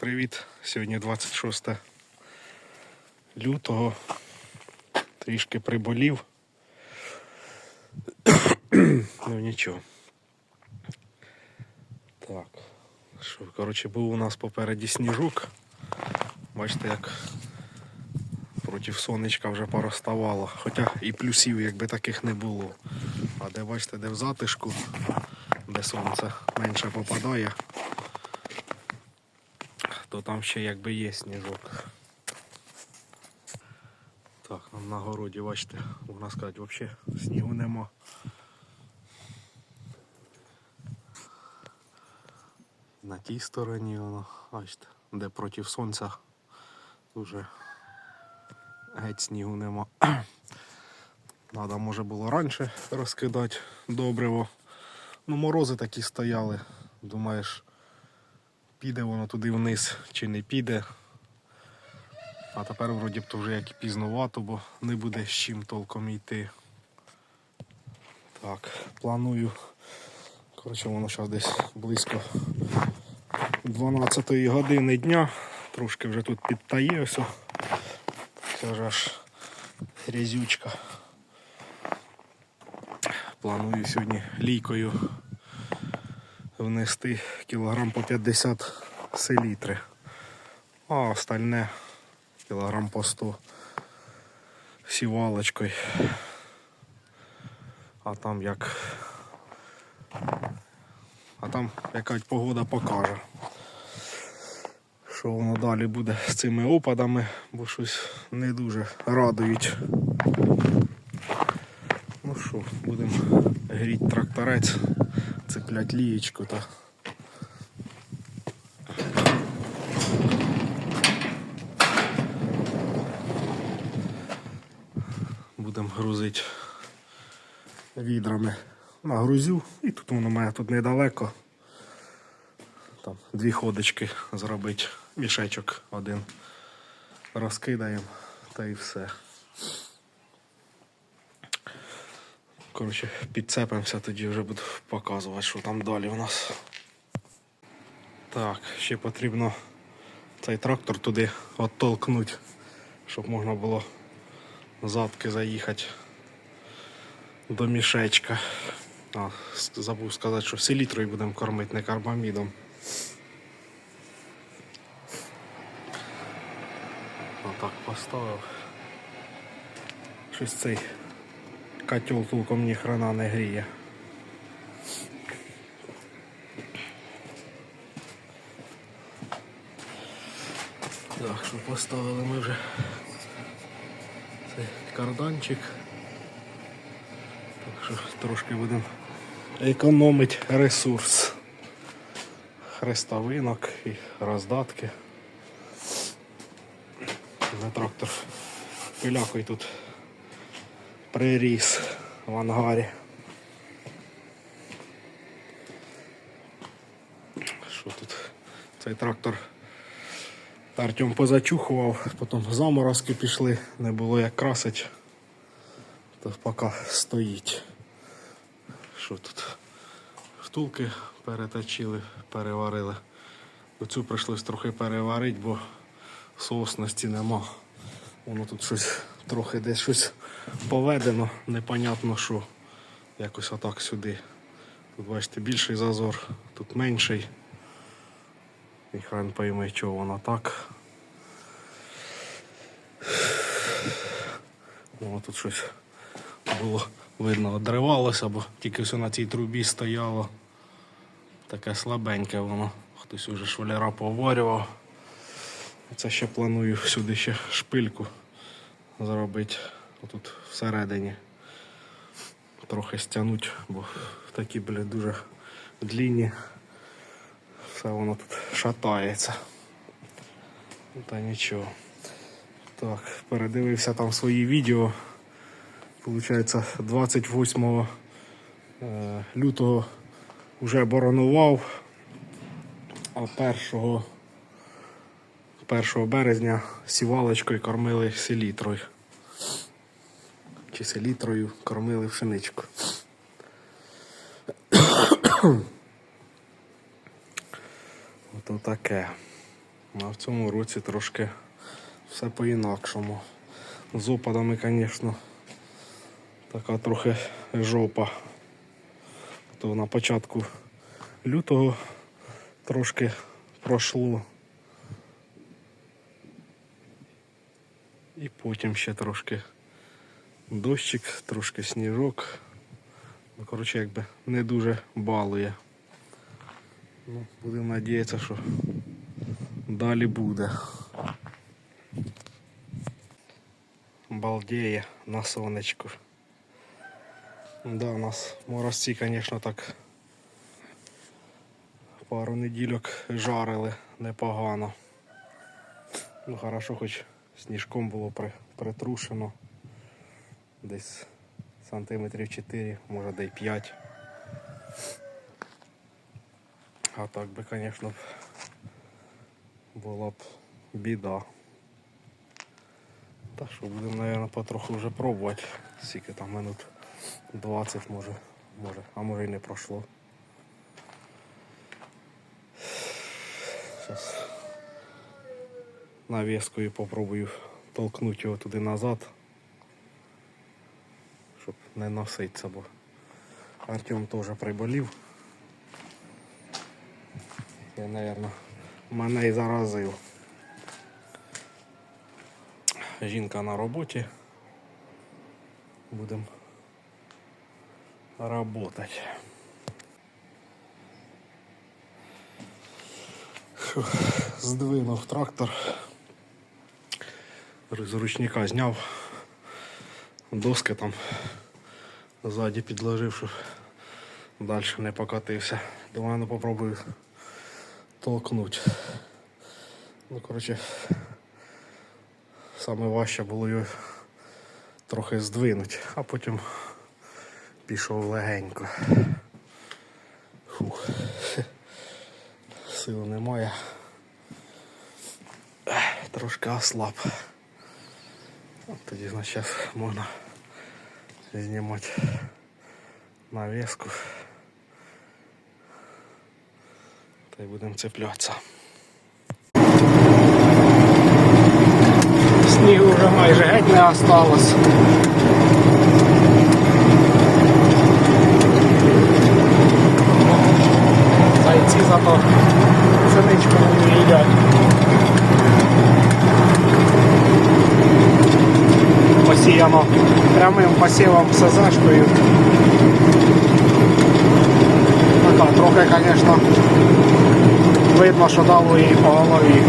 Привіт! Сьогодні 26 лютого. Трішки приболів. ну нічого. Так. Що, коротше, був у нас попереді сніжок. Бачите, як проти сонечка вже пороставало. Хоча і плюсів якби таких не було. А де бачите, де в затишку, де сонце менше попадає, то там ще якби є сніжок. Так, нам на городі, бачите, можна сказати, взагалі снігу нема. На тій стороні воно, бачите, де проти сонця дуже геть снігу нема. Надо, може було раніше розкидати добриво. Ну, морози такі стояли. Думаєш, піде воно туди вниз чи не піде. А тепер вроді б то вже як і пізнувато, бо не буде з чим толком йти. Так, планую. Коротше, воно зараз десь близько 12 години дня. Трошки вже тут підтає все. Це ж аж грязючка. Планую сьогодні лійкою внести кілограм по 50 селітри. А остальне кілограм по 100 сівалочкою. А там як. А там якась погода покаже. Що воно далі буде з цими опадами, бо щось не дуже радують. Ну що, будемо гріти тракторець, цеплять лієчку та. Будемо грузити відрами. Нагрузю і тут воно має тут недалеко. Там дві ходочки зробити, мішечок один розкидаємо та і все. Коротше, підцепимося, тоді вже буду показувати, що там далі у нас. Так, ще потрібно цей трактор туди оттолкнути, щоб можна було задки заїхати до мішечка. А, забув сказати, що селітрою будемо кормити, не карбамідом. Отак поставив. Щось цей котел толком ні хрена не гріє. Так, що поставили ми вже цей карданчик. Так що трошки будемо економити ресурс. Хрестовинок і роздатки. Вже трактор пилякою тут приріс в ангарі. Що тут? Цей трактор Артем позачухував, потім заморозки пішли, не було як красить, то поки стоїть. Що тут? Втулки переточили, переварили. Оцю прийшлось трохи переварити, бо сосності нема. Воно тут щось трохи десь щось поведено, непонятно що. Якось отак сюди. Тут бачите більший зазор, тут менший. І хрен пойме, чого воно так. О, тут щось було видно, одривалося, бо тільки все на цій трубі стояло. Таке слабеньке воно. Хтось уже шваляра поварював. Це ще планую сюди ще шпильку зробити. Тут всередині. Трохи стягнуть, бо такі, блядь, дуже длінні. Все воно тут шатається. Та нічого. Так, передивився там свої відео. Получається, 28 е, лютого вже боронував, а 1, 1 березня сівалочкою кормили селітрою. Чи селітрою кормили пшеничку. Ото таке. А в цьому році трошки все по-інакшому. З опадами, звісно, така трохи жопа. То на початку лютого трошки пройшло. І потім ще трошки дощик, трошки сніжок. Ну, коротше, якби не дуже балує. Ну, будемо надіятися, що далі буде. Балдеє на сонечку. Да, у нас морозці, звісно, так пару недільок жарили непогано. Ну, хорошо, хоч сніжком було при, притрушено. Десь сантиметрів 4, може де й 5. А так би, звісно, була б біда. Так що будемо, мабуть, потроху вже пробувати. Скільки там минут 20 може, може, а може і не пройшло. Зараз навіскою попробую толкнути його туди назад, щоб не носитися, бо Артем теж приболів. Я, мабуть, мене і заразив. Жінка на роботі. Будемо. Фух, Здвинув трактор. З ручника зняв. Доски там ззаді підложив, щоб далі не покатився. Думаю, ну попробую толкнуть. Ну, коротше, саме важче було його трохи здвинути, а потім пішов легенько. Фух. Сил немає. Трошки ослаб. Тоді, значить, зараз можна знімати навіску. Та й будемо цеплятися. Снігу вже майже геть не осталось. Зайці зато синичку не їдять. Посіяно прямим посівом СЗшкою. Так, трохи, звісно, видно, що дало їй по голові.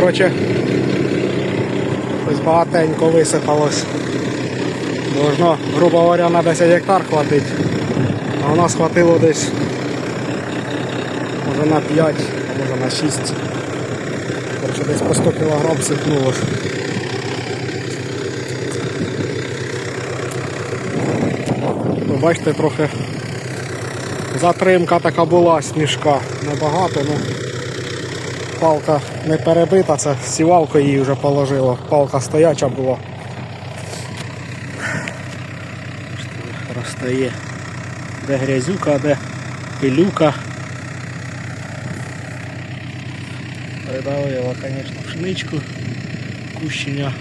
Коротше, ось багатенько висипалось. Должно, грубо говоря, на 10 гектар хватить. А у нас хватило десь може на 5, а може на 6. Коротше, десь по 100 кг сипнуло. Ну, бачите, трохи затримка така була, сніжка. Небагато, ну палка не перебита, це сівалка її вже положила. Палка стояча була. Розстає. Де грязюка, де пилюка. Придавила, звісно, пшеничку. Кущення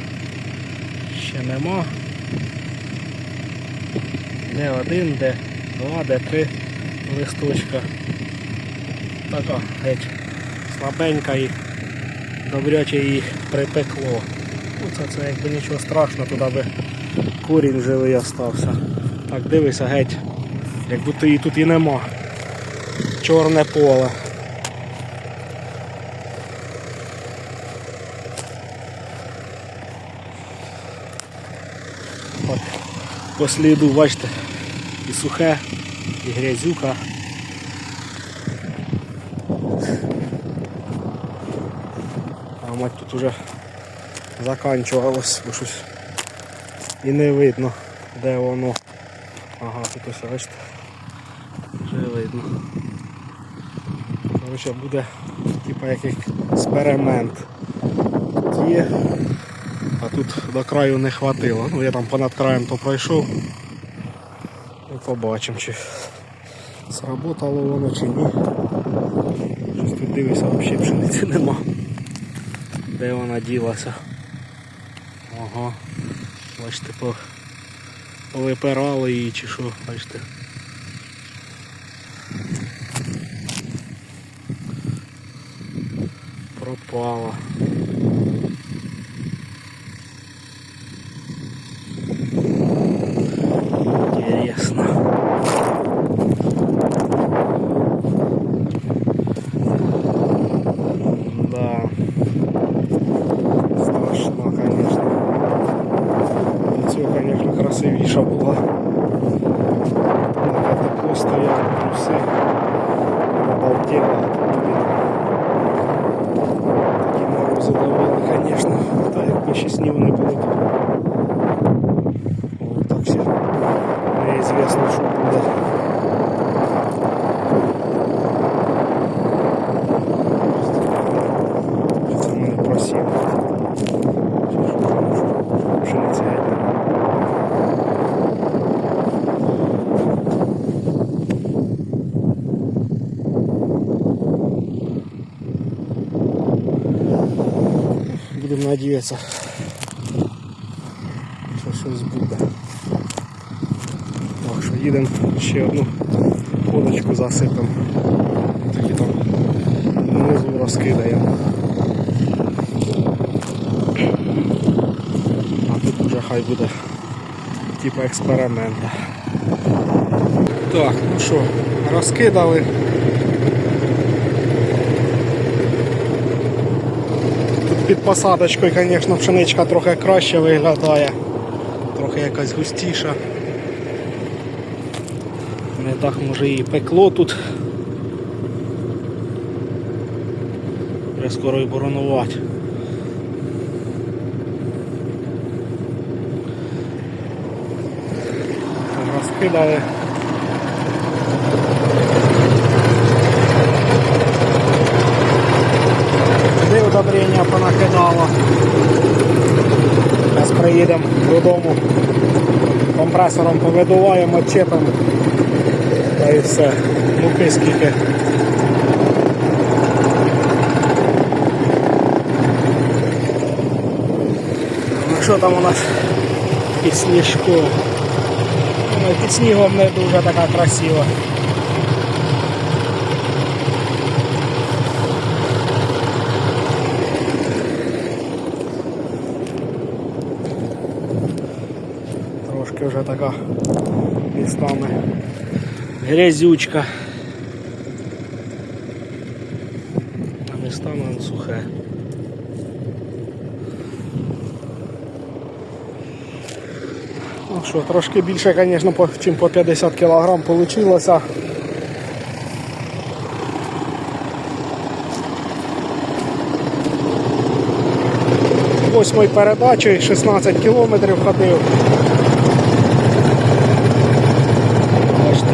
ще нема. Не один, де два, де три листочка. Така геть слабенька і добряче її припекло. Ну це, це якби нічого страшного, туди би корінь живий остався. Так дивися геть, як будто її тут і нема. Чорне поле. От, по сліду, бачите, і сухе, і грязюка. Мать тут уже заканчувалось, бо щось і не видно, де воно. Ага, тут ось бачите. Вже видно. Коротше, буде типа як експеримент. Є, а тут до краю не хватило. Ну я там понад краєм то пройшов. І побачимо, чи сработало воно чи ні. Щось тут дивишся, взагалі пшениці нема. Де вона ділася? Ага. Бачите, повипирали її чи що, бачите. Пропала. Интересно. Да. Страшно, конечно. До цього, конечно, красивіша була. Таке тепло стояло, плюси. Обалдела. Такі морози давали, конечно. Та якби ще снігу не було, то О, так все неізвісно, що буде. Це в мене просів. Пшениця геть нема. Будемо надіятися, що щось буде. Так що їдемо ще одну ходочку засипемо. Такі там внизу розкидаємо. А тут вже хай буде типу експеримента. Так, ну що, розкидали. Тут під посадочкою, звісно, пшеничка трохи краще виглядає. Трохи якась густіша. Не так може і пекло тут. Вже скоро і боронувати. Розкидали. Де удобрення понакидало. Приїдемо додому. Компресором повидуваємо, чепом. Та і все. Муки скільки. Ну що там у нас під сніжком? Ну, під снігом не дуже така красива. Трошки вже така містами грязючка. А містами сухе. Ну що, трошки більше, звісно, чим по 50 кг вийшло. Восьмою передачею 16 кілометрів ходив. Бачите.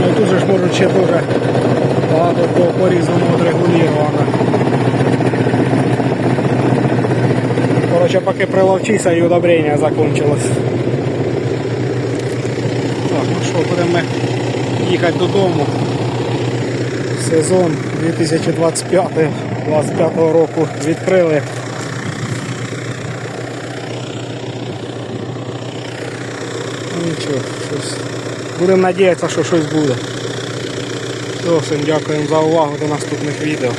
Ну і тут же ж можуть ще дуже багато по по-різному отрегулювано. Короче, поки приловчися і удобрення закончилось. Так, ну що, будемо їхати додому. Сезон 2025-2025 року відкрили. Нічого, щось. Будемо надіятися, що щось буде. Всім дякуємо за увагу до наступних відео.